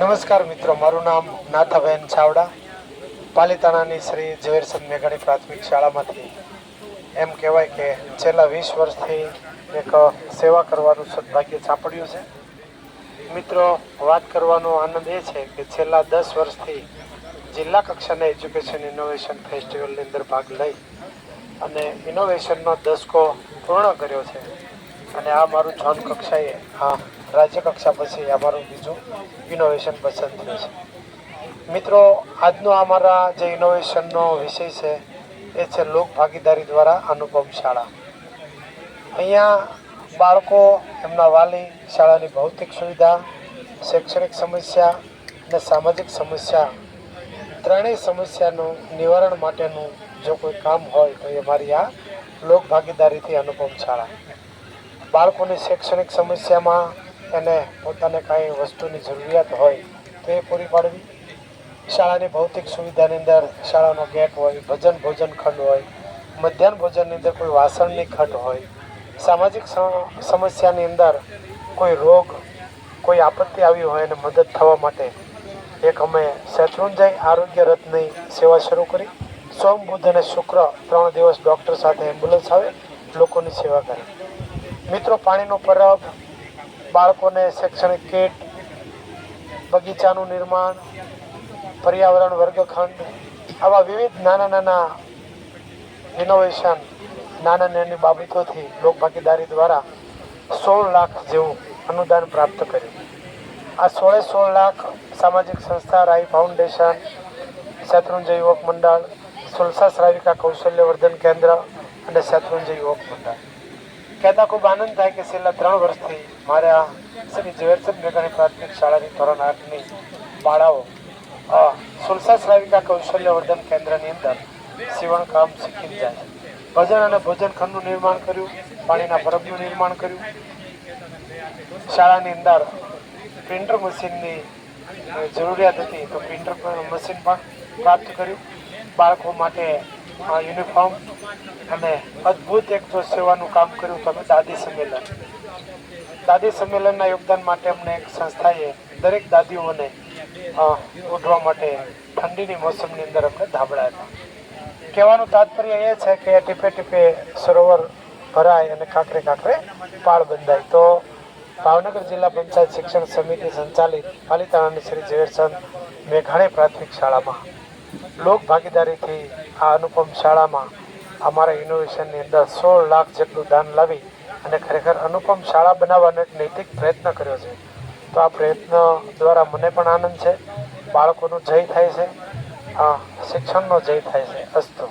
નમસ્કાર મિત્રો, મારું નામ નાથાબેન ચાવડા, પાલિતાણાની શ્રી ઝવેરચંદ મેઘાણી પ્રાથમિક શાળામાંથી. એમ કહેવાય કે છેલ્લા વીસ વર્ષથી એક સેવા કરવાનું સદભાગ્ય સાંપડ્યું છે. મિત્રો, વાત કરવાનો આનંદ એ છે કે છેલ્લા દસ વર્ષથી જિલ્લા કક્ષાના એજ્યુકેશન ઇનોવેશન ફેસ્ટિવલની અંદર ભાગ લઈ અને ઇનોવેશનનો દસકો પૂર્ણ કર્યો છે. અને આ મારું ઝોન કક્ષાએ આ રાજ્ય કક્ષા પછી આ મારું બીજું ઇનોવેશન પસંદ થયું છે. મિત્રો, આજનો અમારા જે ઇનોવેશનનો વિષય છે, એ છે લોક ભાગીદારી દ્વારા અનુપમ શાળા. અહીંયા બાળકો એમના વાલી શાળાની ભૌતિક સુવિધા, શૈક્ષણિક સમસ્યા અને સામાજિક સમસ્યા ત્રણેય સમસ્યાનું નિવારણ માટેનું જો કોઈ કામ હોય તો એ મારી આ લોક ભાગીદારીથી અનુપમ શાળા. બાળકોની શૈક્ષણિક સમસ્યામાં એને પોતાને કાંઈ વસ્તુની જરૂરિયાત હોય તો એ પૂરી પાડવી. શાળાની ભૌતિક સુવિધાની અંદર શાળાનો ગેટ હોય, ભજન ભોજન ખંડ હોય, મધ્યાહન ભોજનની અંદર કોઈ વાસણની ખંડ હોય, સામાજિક સમ- સમસ્યાની અંદર કોઈ રોગ, કોઈ આપત્તિ આવી હોય એને મદદ થવા માટે એક અમે શત્રુંજય આરોગ્ય રથની સેવા શરૂ કરી. સોમ, બુધ અને શુક્ર ત્રણ દિવસ ડૉક્ટર સાથે એમ્બ્યુલન્સ આવે, લોકોની સેવા કરે. મિત્રો, પાણીનો પરબ બાળકોને શૈક્ષણિક કીટ, બગીચાનું નિર્માણ, પર્યાવરણ વર્ગખંડ, આવા વિવિધ નાના નાના ઇનોવેશન નાના નાની બાબતોથી લોકભાગીદારી દ્વારા સોળ લાખ જેવું અનુદાન પ્રાપ્ત કર્યું. આ સોળે સોળ લાખ સામાજિક સંસ્થા રાઈ ફાઉન્ડેશન, શત્રુંજય યુવક મંડળ, સુલસા શ્રાવિકા કૌશલ્યવર્ધન કેન્દ્ર અને શત્રુંજય યુવક મંડળ. કહેતા ખૂબ આનંદ થાય કે છેલ્લા ત્રણ વર્ષથી મારે આ શ્રી ઝવેરચંદ મેઘાણી પ્રાથમિક શાળાની ધોરણ આઠની બાળાઓ સુલસા શ્રાવિકા કૌશલ્યવર્ધન કેન્દ્રની અંદર સીવણ કામ શીખી જાય. ભજન અને ભોજન ખંડનું નિર્માણ કર્યું, પાણીના પરબનું નિર્માણ કર્યું. શાળાની અંદર પ્રિન્ટર મશીનની જરૂરિયાત હતી તો પ્રિન્ટર મશીન પણ પ્રાપ્ત કર્યું. બાળકો માટે યુનિફોર્મ અને અદ્ભુત એક જો સેવાનું કામ કર્યું તો અમે દાદી સંમેલન. દાદી સંમેલનના યોગદાન માટે અમને એક સંસ્થાએ દરેક દાદીઓને ઉઠવા માટે ઠંડીની મોસમની અંદર અમને ધાબળા હતા. કહેવાનું તાત્પર્ય એ છે કે ટીપે ટીપે સરોવર ભરાય અને કાંકરે કાંકરે પાળ બંધાય. તો ભાવનગર જિલ્લા પંચાયત શિક્ષણ સમિતિ સંચાલિત પાલિતાણાની શ્રી ઝવેરચંદ મેઘાણી પ્રાથમિક શાળામાં લોક ભાગીદારીથી આ અનુપમ શાળામાં અમારા ઇનોવેશનની અંદર સોળ લાખ જેટલું દાન લાવી અને ખરેખર અનુપમ શાળા બનાવવાનો એક નૈતિક પ્રયત્ન કર્યો છે. તો આ પ્રયત્ન દ્વારા મને પણ આનંદ છે, બાળકોનું જય થાય છે શિક્ષણનો જય થાય છે, અસ્તુ.